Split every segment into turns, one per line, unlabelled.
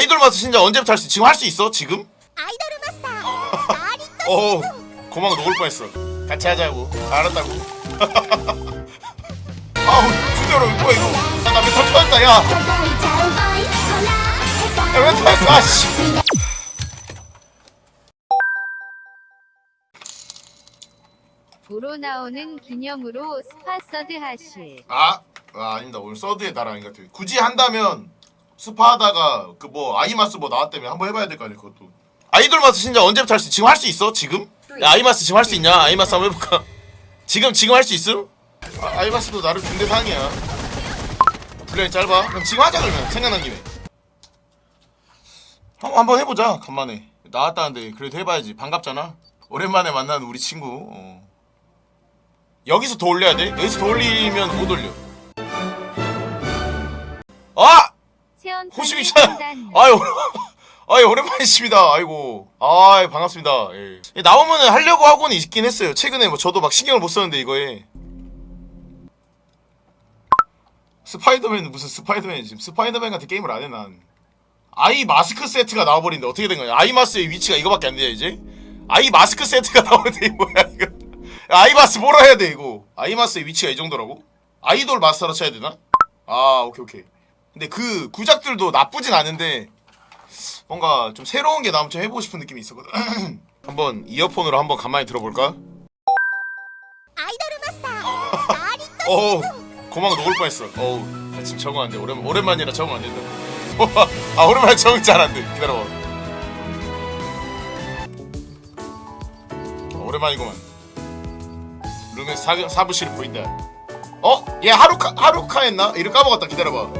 아이돌 마스신자 언제부터 할 수? 지금 할 수 있어? 지금? 어 고마워 녹을 뻔했어. 같이 하자고. 알았다고. 아우 진짜로 뭐야 이거? 나왜 터졌다 야. 왜 터졌어? 아씨.
보러 나오는 기념으로 스파 서드 하실.
아, 아 아닙니다 오늘 서드의 나라인 것 같아요. 굳이 한다면 스파 하다가 그 뭐 아이마스 뭐 나왔다면 한번 해봐야 될 거 아니야 그것도. 아이돌 마스 진짜 언제부터 할 수? 지금 할 수 있어? 지금? 야, 아이마스 지금 할 수 있냐? 아이마스 한번 해볼까? 지금 지금 할 수 있음? 아, 아이마스도 나름 군대 상이야. 분량이 짧아. 그럼 지금 하자 그러면 생각난 김에. 한, 한번 해보자 간만에. 나왔다는데 그래도 해봐야지. 반갑잖아. 오랜만에 만난 우리 친구. 어. 여기서 더 올려야 돼? 여기서 더 올리면 못 올려. 호시비차 아유 아유 오랜만이십니다. 아이고. 아 반갑습니다. 예. 예, 나오면은 하려고 하고는 있긴 했어요. 최근에 뭐 저도 막 신경을 못 썼는데 이거에. 스파이더맨 무슨 스파이더맨 지금 스파이더맨 같은 게임을 안 해 난. 아이 마스크 세트가 나와버린데 어떻게 된 거냐? 아이 마스의 위치가 이거밖에 안 돼요 이제? 아이 마스크 세트가 나오는데 이 뭐야 이거? 아이 마스 뭐라 해야 돼 이거? 아이 마스의 위치가 이 정도라고? 아이돌 마스터로 쳐야 되나? 아 오케이 오케이 근데 그 구작들도 나쁘진 않은데 뭔가 좀 새로운 게 남처 해보고 싶은 느낌이 있었거든. 한번 이어폰으로 한번 가만히 들어볼까? 어우 고막 녹을 뻔했어. 어우 나 지금 적응 안 돼. 오랜 오랜만이라 적응 안 된다. 아 오랜만에 적응 잘 안 돼. 기다려봐. 어, 오랜만이구만. 룸에 사 사부실 보인다. 어? 얘 하루카 하루카 했나? 이름 까먹었다. 기다려봐.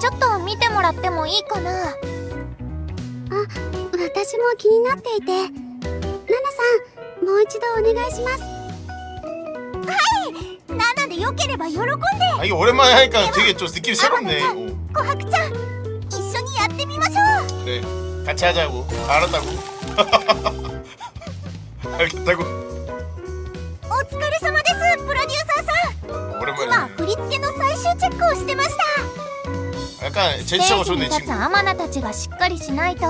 ちょっと見てもらってもいいかなあ私も気になっていてナナさんもう一度お願いしますはいナナでよければ喜んで
아 이게 오랜만에 하니까 되게 좀 느낌이 새롭네 어,
琥珀ちゃん一緒にやってみましょう
그래 같이 하자고 알았다고 알겠다고
お疲れ様ですプロデューサーさん今
오랜만이네
振り付けの最終チェックをしてました
약간
ステ
제스처가
ージに
좋네
立つ
친구
アマナたちがしっかりしないと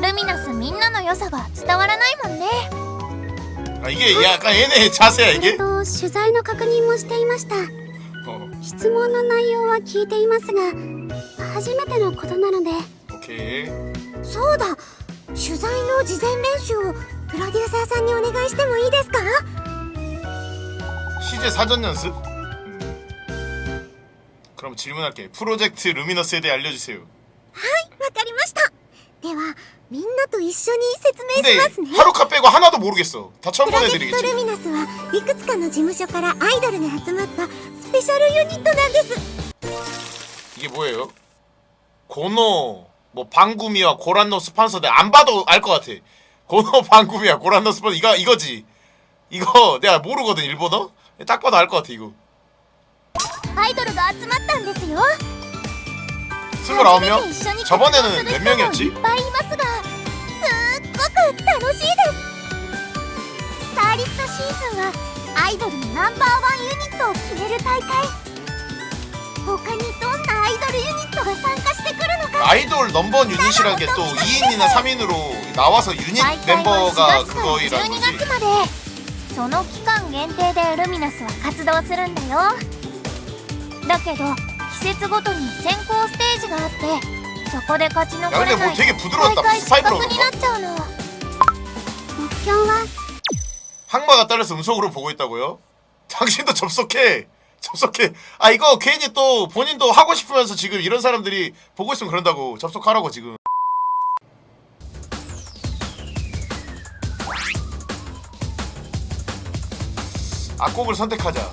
ルミナスみんなの良さが伝わらないもんね
아 이게 약간 얘네 자세야
それ
이게
と取材の確認もしていました
어
質問の内容は聞いていますが初めてのことなので
오케이
そうだ取材の事前練習をプロデューサーさんにお願いしてもいいですか
시제 사전 연습? 음. 그럼 질문할게. 프로젝트 루미너스에 대해 알려주세요.
わかりましたではみんなと一緒に説明
근데
しますね
하루카 빼고 하나도 모르겠어. 다 처음
プロジェクト
보내드리겠지.
ルミナスはいくつかの事務所からアイドルが集まったスペシャルユニットなんです
이게 뭐예요? 고노 뭐 방구미와 고란노 스판서인데 안 봐도 알 것 같아. 고노 방구미와 고란노 스판서 이거 이거지. 이거 내가 모르거든 일본어. 딱 봐도 알 것 같아 이거.
アイドルが集まったんですよ
29명?
一緒に活動す
저번에는
る
몇
人も
명이었지?
いっぱいいますがすっごく楽しいですスターリットシーズンはアイドルのナンバーワンユニットを決める大会他にどんなアイドルユニットが参加してくるのか
아이돌 넘버원 유닛이라는 게 또 2인이나 3인으로 나와서 유닛
大会は4
멤버가
月から
그거이라는
12
거지.
月まで
その期間限定でルミナスは活動するんだよ だけど季節ごとに先行ステージがあってそこで勝ち残れ
야, 근데
な
뭐
い
되게
大
부드러웠다.
会
스파이크로
失格になっちゃうの目標は
항마가 딸려서 음속으로 보고 있다고요? 당신도 접속해. 접속해. 아 이거 괜히 또 본인도 하고 싶으면서 지금 이런 사람들이 보고 있으면 그런다고 접속하라고 지금. 악곡을 선택하자.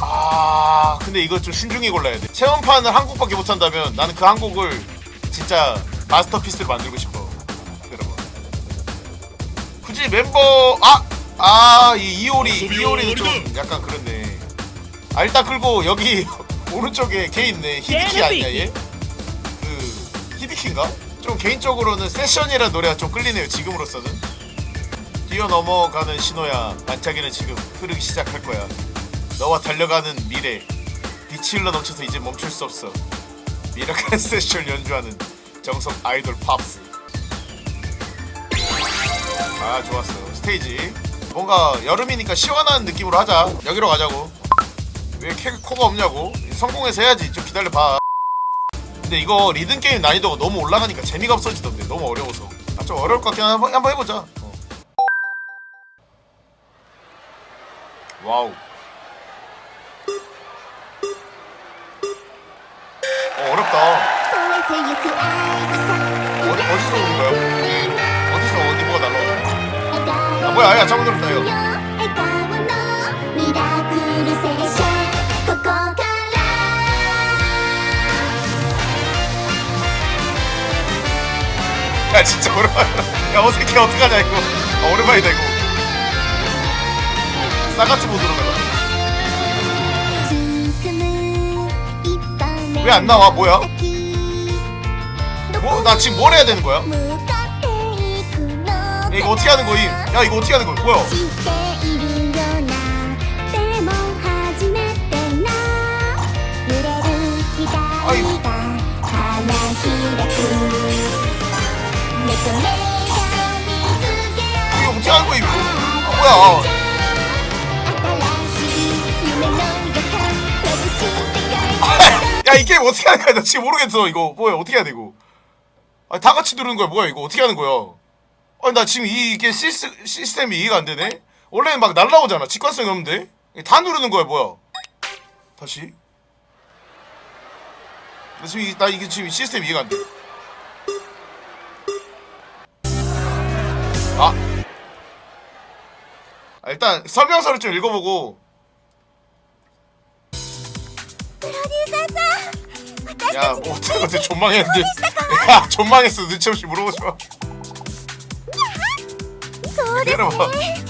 아 근데 이거 좀 신중히 골라야 돼. 체험판을 한 곡밖에 못한다면 나는 그 한 곡을 진짜 마스터피스를 만들고 싶어. 여러분. 굳이 멤버 아아이 이효리 이효리 좀 약간 그렇네. 아 일단 끌고 여기 오른쪽에 걔 있네 히비키 아니야 얘? 그 히비키인가? 좀 개인적으로는 세션이라는 노래가 좀 끌리네요 지금으로서는. 뛰어넘어가는 신호야 반짝이는 지금 흐르기 시작할 거야. 너와 달려가는 미래. 빛이 흘러 넘쳐서 이제 멈출 수 없어. 미라클 세션 연주하는 정석 아이돌 팝스. 아 좋았어. 스테이지. 뭔가 여름이니까 시원한 느낌으로 하자. 여기로 가자고. 왜 캐, 코가 없냐고. 성공해서 해야지. 좀 기다려봐. 근데 이거 리듬 게임 난이도가 너무 올라가니까 재미가 없어지던데. 너무 어려워서. 아, 좀 어려울 것 같긴 한데 한번, 한번 해보자. 어. 와우 어 어렵다
超えてゆく愛
어디, 어디서 오는 거야? 어디서 어디 뭐가 날라오는 거야?
さ
아 뭐야 아야 잘못 눌렀다 이거
笑顔のミラクルセッションここから
야 진짜 오랜만이다 야 어색해 어떡하냐 이거 아 오랜만이다 이거 싸가지 모드로 가라 왜 안 나와? 뭐야? 뭐? 나 지금 뭘 해야 되는 거야? 야, 이거 어떻게 하는 거임? 야 이거 어떻게 하는 거야? 뭐야? 아이 이 게임 어떻게 하는 거야? 나 지금 모르겠어. 이거 뭐야? 어떻게 해야 되고. 아, 다 같이 누르는 거야. 뭐야 이거? 어떻게 하는 거야? 아니 나 지금 이, 이게 시스, 시스템이 이해가 안 되네. 원래는 막 날라오잖아. 직관성이 없는데 다 누르는 거야. 뭐야? 다시. 나 지금 이, 나 이게 지금 시스템 이해가 안 돼. 아. 아 일단 설명서를 좀 읽어보고.
프로듀서
야 뭐 어떻게 어떻게 존망했는데 야 존망했어 눈치 없이 물어보지 마
そうです
기다려봐
ね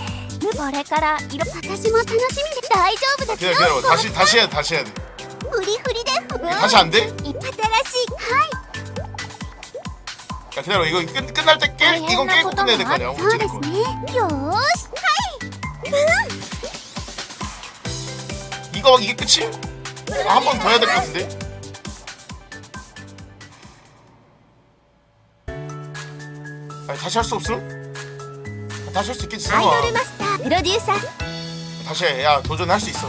これから色私も楽しみで大丈夫ですよ
기다려 기다려 다시 다시 해야 돼 다시 해야 돼
フリフリでふわ
다시 안 돼?
一発らしいはい
야 기다려 이거 끝, 끝날 때 깨,
大
이건
変な
깨고
ことも
끝내야 될 거
あ
아니야
そうで
어찌됐건
すねよーしはい
이거 이게 끝이? 아, 한 번 더 해야 될 것 같은데? 아니, 다시 할 수 없음? 다시 할 수 있겠지
아이돌
설마.
마스터 프로듀서
다시 해. 야 도전할 수 있어.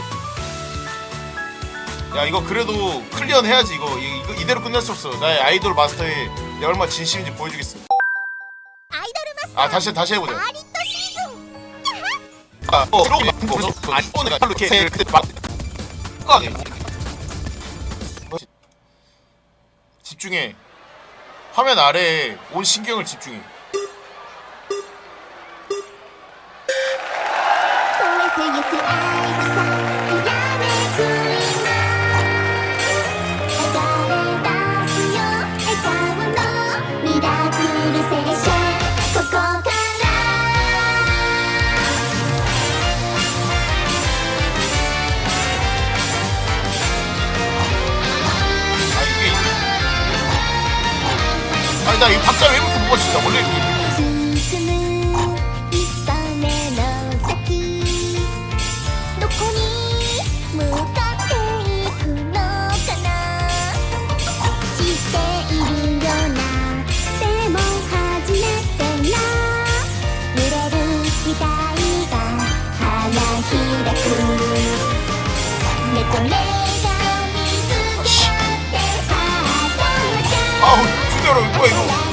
야 이거 그래도 클리어는 해야지 이거. 이거 이대로 끝낼 수 없어. 나의 아이돌 마스터에 내가 얼마 나 진심인지 보여주겠어.
아이돌 마스터
아 다시 다시 해보자. 집중해. 화면 아래에 온 신경을 집중해. ら아 이게 아니 나이 박자 왜 이렇게 못 맞춘다 원래
Claro, el juego.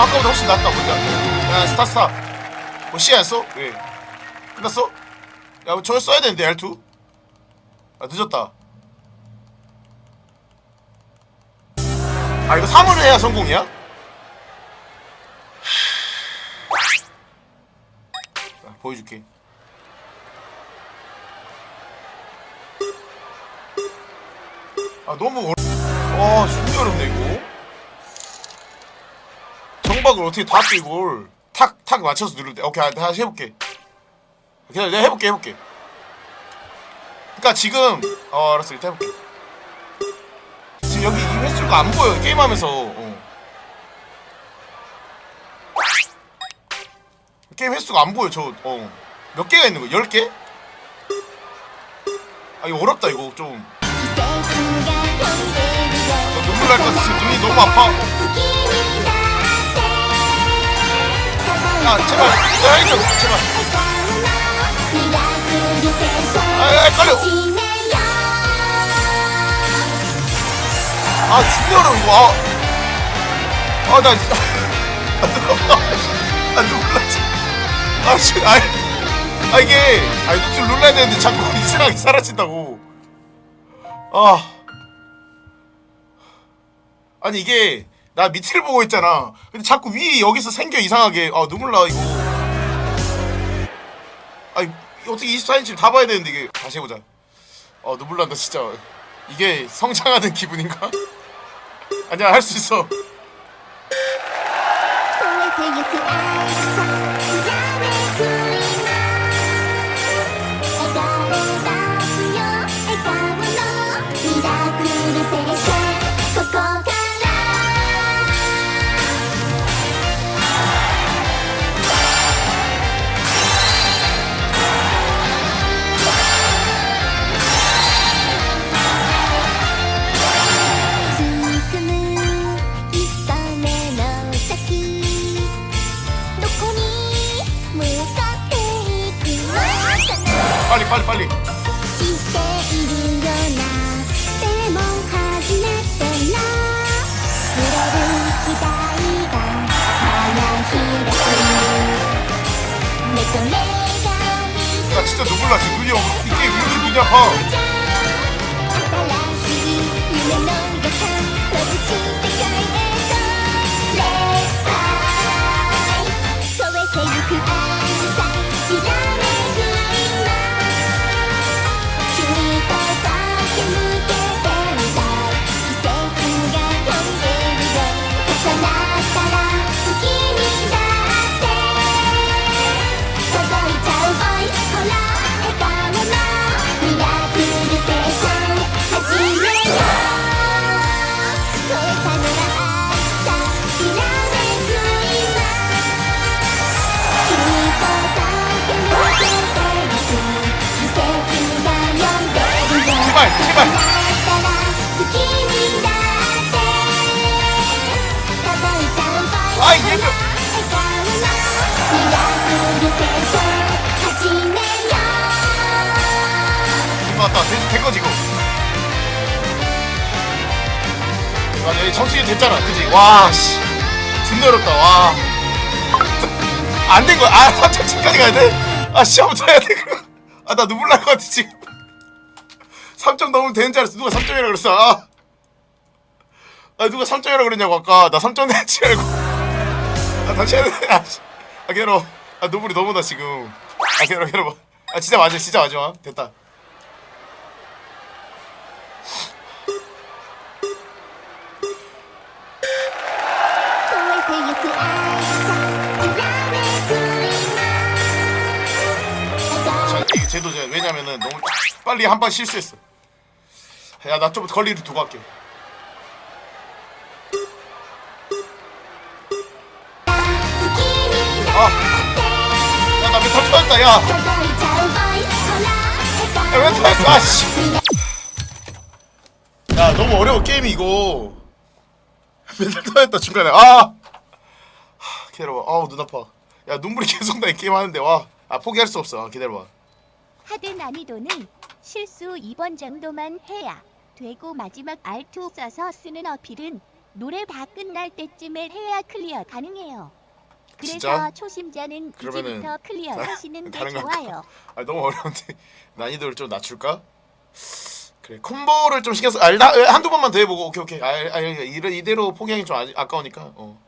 좀 아까보다 훨씬 낫다 보자 야 스타 스타 뭐 C 안 써? 왜? 끝났어? 야뭐 저거 써야 되는데 R2 아 늦었다 아 이거 3을 해야 성공이야? 자, 보여줄게. 아 너무 어려. 와 진짜 어렵네 이거. 정박을 어떻게 다 왔지 이걸 탁 탁 맞춰서 누를 때. 오케이 아, 다시 해볼게. 그냥 내가 해볼게 해볼게. 그니까 지금 어 알았어 일단 해볼게. 지금 여기 이 횟수가 안 보여 게임하면서. 어. 게임 횟수가 안 보여 저어몇 개가 있는 거야? 10개? 아 이거 어렵다 이거 좀. 어, 눈물 날것 같아 눈이 너무 아파. 제발 제발
아이 좀 제발
아 헷갈려 아 진짜로 이거 아나 아 놀라지 아 지금 아이 아 이게 아 노출 눌러야 되는데 자꾸 이상하게 사라진다고 아 아니 이게 나 밑을 보고 있잖아. 근데 자꾸 위 여기서 생겨 이상하게. 아 눈물 나 이거. 아니 어떻게 24인치 다 봐야 되는데 이게. 다시 해보자. 어 눈물 난다 진짜. 이게 성장하는 기분인가? 아니야 할 수 있어 빨리 빨리. 나. 진짜 눈물 나 지금 눈이 이게 눈이 눈이 아파. 여기 점수이 됐잖아 그지 와씨 존나 어렵다 와 안 된 거야 아 3점까지 가야 돼? 아 시험부터 해야 돼 그럼 아나 눈물 날 것 같아 지금 3점 넘으면 되는 줄 알았어 누가 3점이라 그랬어 아, 아 누가 3점이라 그랬냐고 아까 나 3점 냈지 알고 아 다시 해야 돼. 아, 씨. 아 괴로워. 아 눈물이 너무 나 지금. 아 괴로워 괴로워. 아 진짜 맞아 진짜 마지막 됐다. 제도 제 왜냐면은 너무 빨리 한 번 실수했어. 야 나좀 거리를 두고 할게. 아, 야나 메탈 터졌다 야. 야왜 터졌어? 아씨. 야 너무 어려워 게임이 이거. 메탈 터졌다 중간에 아. 하, 괴로워. 아우 눈 아파. 야 눈물이 계속 나이 게임 하는데 와. 아 포기할 수 없어. 아, 기다려봐.
하드 난이도는 실수 2번 정도만 해야 되고 마지막 R2 써서 쓰는 어필은 노래 다 끝날 때쯤에 해야 클리어 가능해요. 그래서
진짜?
초심자는
그러면은
이제부터 클리어
다-
하시는 게
다른 거
좋아요.
아 너무 어려운데 난이도를 좀 낮출까? 그래 콤보를 좀 신경 써. 아 한두 번만 더 해보고 오케이 오케이. 아, 아 이래 이대로 포기하기 좀 아, 아까우니까. 어.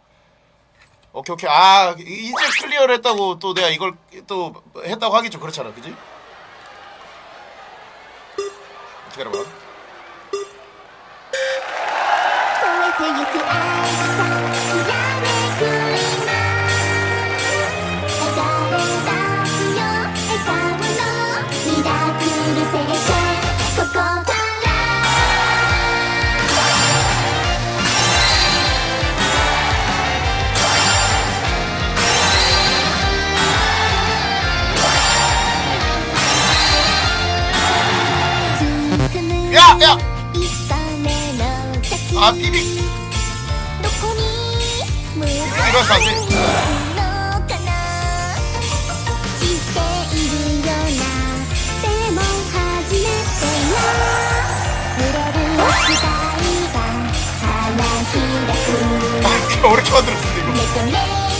오케이 오케이. 아 이제 클리어를 했다고 또 내가 이걸 또 했다고 하기 좀 그렇잖아, 그지? 어떻 아
비비.
이러서 안돼. 아, 어렵게 만들었어 이거.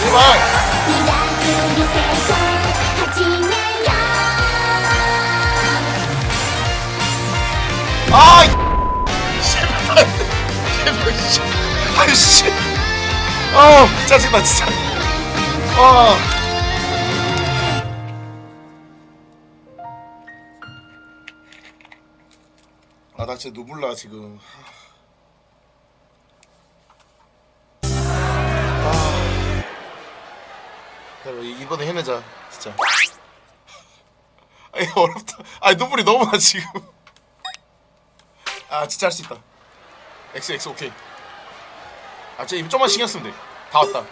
제발 아 제발 제발 씨 아유 씨아 짜증나 진짜 아 아, 나 진짜 눈물 나, 지금. 야, 이번에 해내자 진짜. 아 이거 어렵다. 아 눈물이 너무 나 지금. 아 진짜 할 수 있다. X X 오케이. 아 진짜 입 좀만 신경 쓰면 돼. 다 왔다.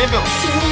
아 예명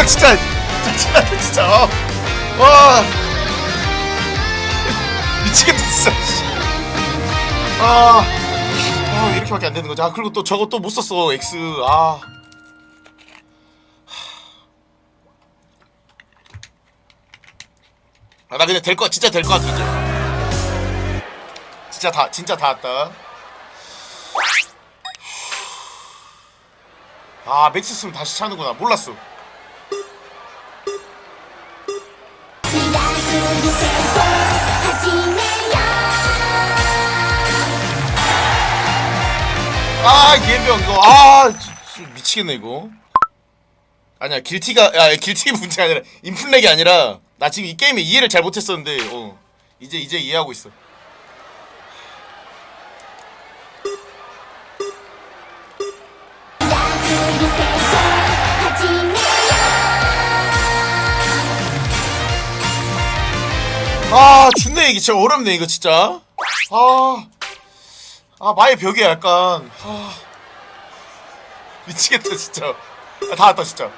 아 예명 진짜 진짜 진짜 아. 와 미치겠다 진짜 씨. 아, 아 이렇게밖에 안 되는 거지 아 그리고 또 저거 또 못 썼어 X 아 아, 나 근데 될 거, 진짜 될 거 같아, 이제. 진짜 다, 진짜 다 왔다. 아, 맥스 쓰면 다시 차는구나. 몰랐어. 아 기회병 이거. 아 미치겠네 이거. 아니야 길티가 야 길티 문제 아니라 인플렉이 아니라 나 지금 이 게임에 이해를 잘 못했었는데 어. 이제 이제 이해하고 있어. 아, 준네, 이게 진짜 어렵네, 이거 진짜. 아, 아, 마의 벽이 약간, 아, 미치겠다, 진짜. 아, 다 왔다, 진짜.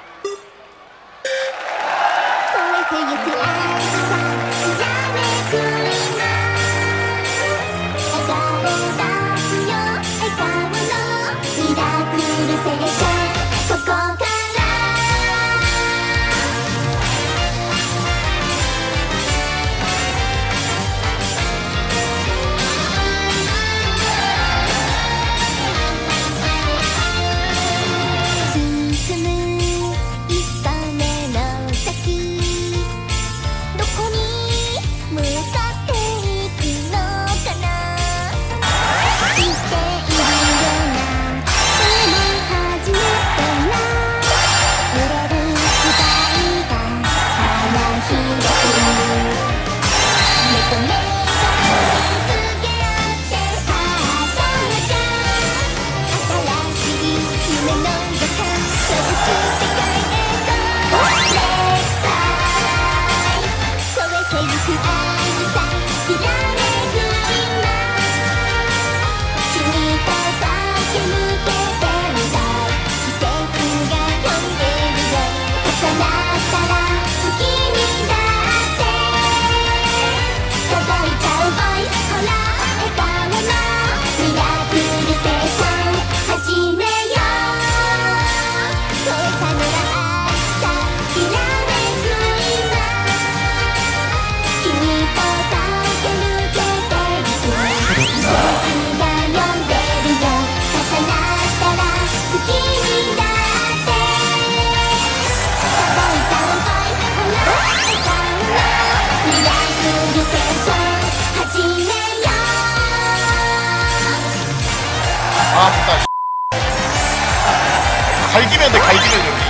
갈기면 돼, 갈기면 여기.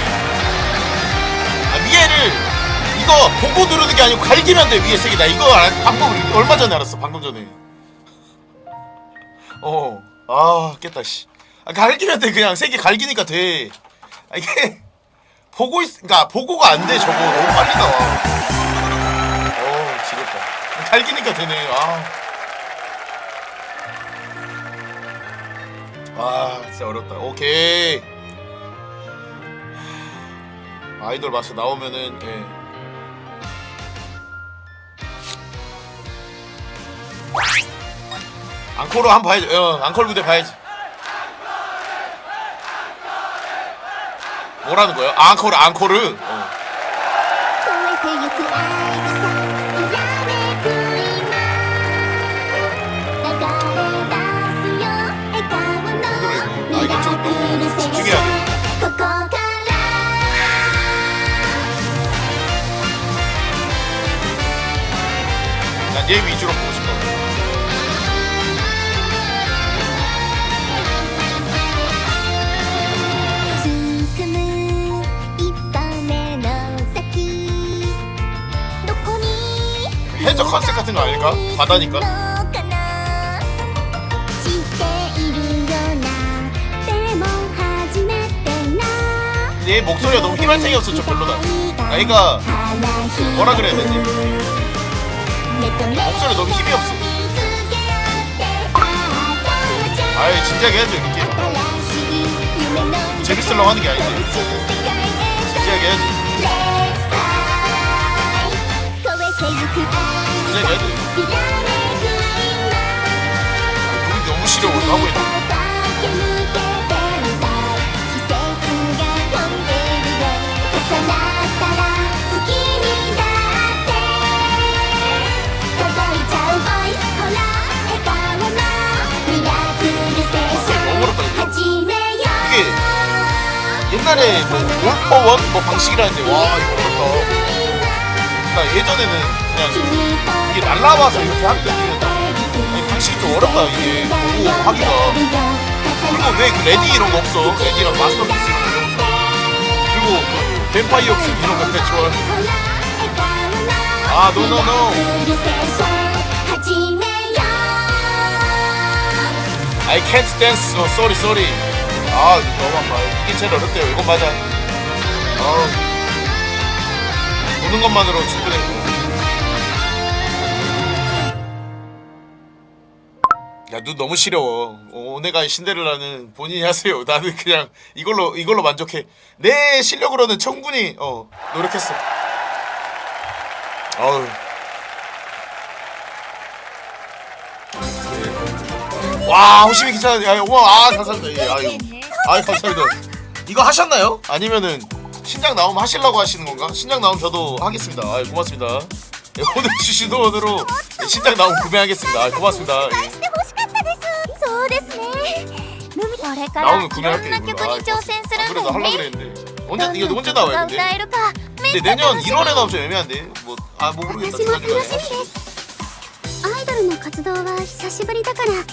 아, 위에를 이거 보고 누르는 게 아니고 갈기면 돼 위에 세 개. 나 이거 알, 방법 얼마 전에 알았어. 방금 전에. 어, 아 깼다 씨. 아, 갈기면 돼 그냥 세개 갈기니까 돼. 아, 이게 보고 있, 그러니까 보고가 안 돼 저거 너무 빨리 나와. 어, 지겹다. 갈기니까 되네. 아. 아 진짜 어렵다 오케이 아이돌 마스 나오면은 예. 앙코르 한번 봐야지 어, 앙콜 무대 봐야지 뭐라는? 아, 앙코르 앙코르
얘 위주로 보고 싶어. 해적
컨셉 같은 거 아닐까? 바다니까. 얘 목소리가 너무 희망차이 없어서 별로다. 아이가 뭐라 그래야 되지? 목소리 너무 힘이 없어. 아이 진지하게 해야죠 이렇게. 재밌으려고 하는 게 아니지. 진지하게 해야지 진지하게 해야지 우리 너무 싫어 오늘 하고 있는 옛날에 뭐 올퍼원 뭐 방식이라는데. 와 이거 어렵다. 나 예전에는 그냥 이게 날라와서 이렇게 느낌이었다 아니 방식이 좀 어렵다 이게. 보고 하기가. 그리고 왜 그 레디 이런 거 없어? 레디랑 마스터피스 이런 거 없어? 그리고 그 뱀파이어 큐 이런 거 좋아해 아 노노노 I can't dance. 어 sorry sorry 아 너무 아파. 이게 제일 어렵대요 이건 맞아. 어 보는 것만으로 충분해 야눈 너무 시려워. 어, 오네가 신데렐라는 본인이 하세요. 나는 그냥 이걸로 이걸로 만족해. 내 실력으로는 충분히 어 노력했어. 어우. 와 호시미 기사 야 우와 아 감사합니다. 예, 아유 아 감사합니다 이거 하셨나요? 아니면은 신작 나오면 하시려고 하시는 건가? 신작 나오면 저도 하겠습니다 아 고맙습니다 예, 오늘 주신 돈으로 신작 나오면 구매하겠습니다 아 고맙습니다
返
예.
して欲しかったですそうですねルミこれから
나오면
いろ
구매할게
んな
이거
曲に挑戦する
안
んだ
그래도
よ
하려고
ね
그랬는데 언제
どん
이거
な
언제
曲が
나와요
歌
근데
えるかめっ
근데
ちゃ
내년
楽しみ
1월에 나오면 좀 애매한데 뭐아뭐 모르겠다
私も楽しみ
지난주간에
ですアイドルの活動は久しぶりだから
아,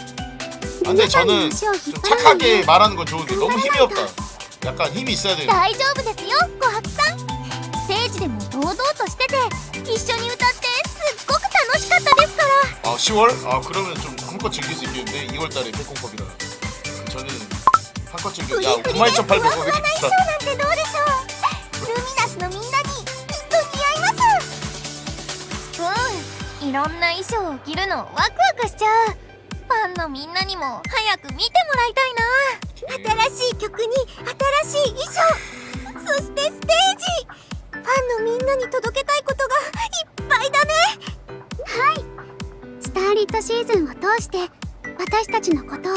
근데
皆さんに
저는
足を引っ
좀
張らない
착하게
で
말하는 건 좋은데 너무 힘이 없다 약간 힘이 있어야 되는데
大丈夫ですよ琥珀さんステージでも堂々としてて一緒に歌ってすっごく楽しかったですから
아 10월? 아 그러면 좀 한껏 즐길 수 있겠는데 2월달에 백콩컵이라 저는 한껏 즐겨
プリ
야
プリでふわ
92,800원
ふ
왜
わな
이렇게
衣
비싸
装なんてどうでしょうルミナスのみんなにきっと似合いますうんいろんな衣装を着るのワクワクしちゃうフ ァンのみんなにも早く見てもらいたいな新しい曲に新しい衣装そしてステージファンのみんなに届けたいことがいっぱいだねはいスターリットシーズンを通して私たちのことを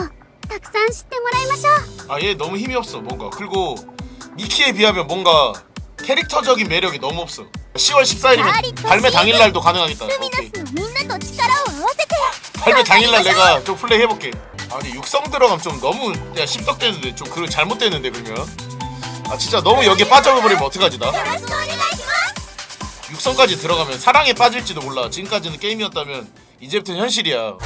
たくさん知ってもらいましょう
아 얘 너무 힘이 없어 뭔가 그리고 미키에 비하면 뭔가 캐릭터적인 매력이 너무 없어 10월 14일이면 발매 당일날도 가능하겠다
ルミナ
오케이
スのみんなと力を合わせて
발매 당일날 내가 좀 플레이 해볼게 아니 육성 들어가면 좀 너무 야 십덕되는데 좀 그런 잘못되는데 그러면 아 진짜 너무 여기에 빠져버리면 어떡하지 나
よろしくお願いします
육성까지 들어가면 사랑에 빠질지도 몰라 지금까지는 게임이었다면 이제부터는 현실이야